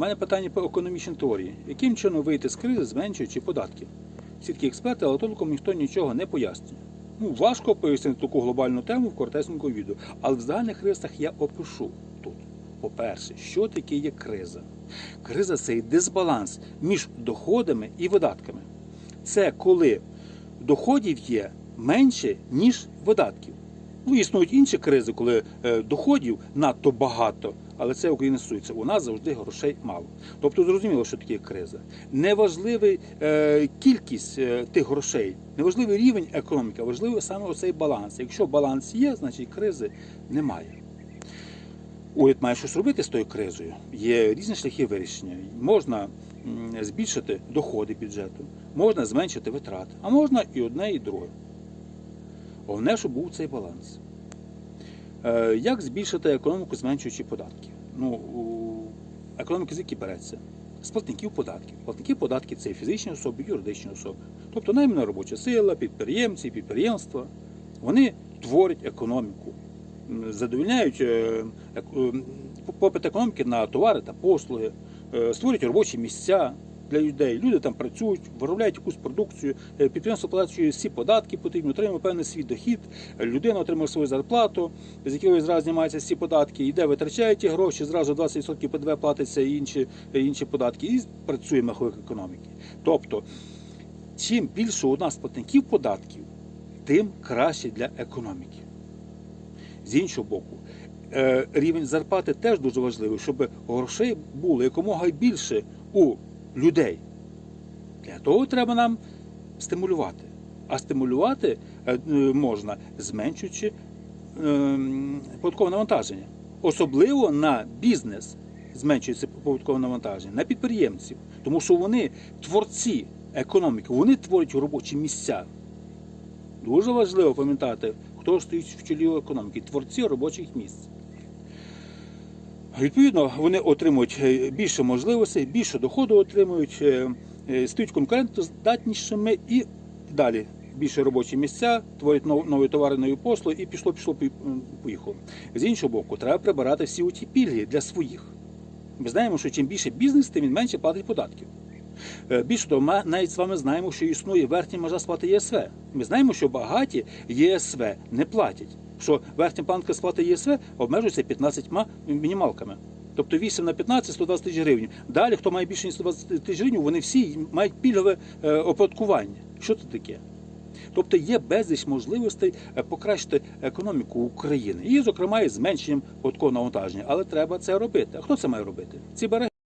У мене питання по економічній теорії. Яким чином вийти з кризи, зменшуючи податки? Всі такі експерти, але толком ніхто нічого не пояснює. Ну, важко пояснити таку глобальну тему в коротесенькому відео, але в загальних рисах я опишу тут. По-перше, що таке є криза? Криза це і дисбаланс між доходами і видатками. Це коли доходів є менше, ніж видатків. Ну, існують інші кризи, коли е, доходів надто багато, але це України стосується. У нас завжди грошей мало. Тобто зрозуміло, що таке криза. Неважливий е, кількість е, тих грошей, неважливий рівень економіки, важливий саме оцей баланс. Якщо баланс є, значить кризи немає. Уряд має щось робити з тою кризою. Є різні шляхи вирішення. Можна збільшити доходи бюджету, можна зменшити витрати, а можна і одне, і друге. Головне, щоб був цей баланс. Е, Як збільшити економіку, зменшуючи податки? Ну, економіка з які береться? З платників податків. Платники податків це фізичні особи, юридичні особи. Тобто наймана робоча сила, підприємці, підприємства. Вони творять економіку, ек- е, попит економіки на товари та послуги, е, створюють робочі місця для людей. Люди там працюють, виробляють якусь продукцію, е, підприємство плачує всі податки, потрібно отримує певний свій дохід. Людина отримує свою зарплату, з якої зразу знімаються всі податки, йде, витрачає ті гроші, зразу 20% ПДВ платиться і інші, інші податки, і працює маховик економіки. Тобто, чим більше у нас платників податків, тим краще для економіки. З іншого боку, е, рівень зарплати теж дуже важливий, щоб грошей було якомога більше у людей. Для того треба нам стимулювати. А стимулювати е, можна, зменшуючи ем, податкове навантаження. Особливо на бізнес зменшується податкове навантаження, на підприємців. Тому що вони творці економіки, вони творять робочі місця. Дуже важливо пам'ятати, хто стоїть в чолі економіки, творці робочих місць. Відповідно, вони отримують е, більше можливостей, більше доходу отримують, е, е, стають конкурентоздатнішими і далі більше робочі місця, творять нові товари, нові послуги і пішло, пішло, поїхало. З іншого боку, треба прибирати всі оті пільги для своїх. Ми знаємо, що чим більше бізнес, тим він менше платить податків. Більше того, ми навіть з вами знаємо, що існує верхня межа сплати ЄСВ. Ми знаємо, що багаті ЄСВ не платять. Що верхня планка сплати ЄСВ обмежується 15 мінімалками. Тобто 8 на 15 120 тисяч гривень. Далі, хто має більше ніж 120 тисяч гривень, вони всі мають пільгове е, оподаткування. Що це таке? Тобто є безліч можливостей е, покращити економіку України. І, зокрема, і зменшенням податкового навантаження. Але треба це робити. А хто це має робити? Ці береги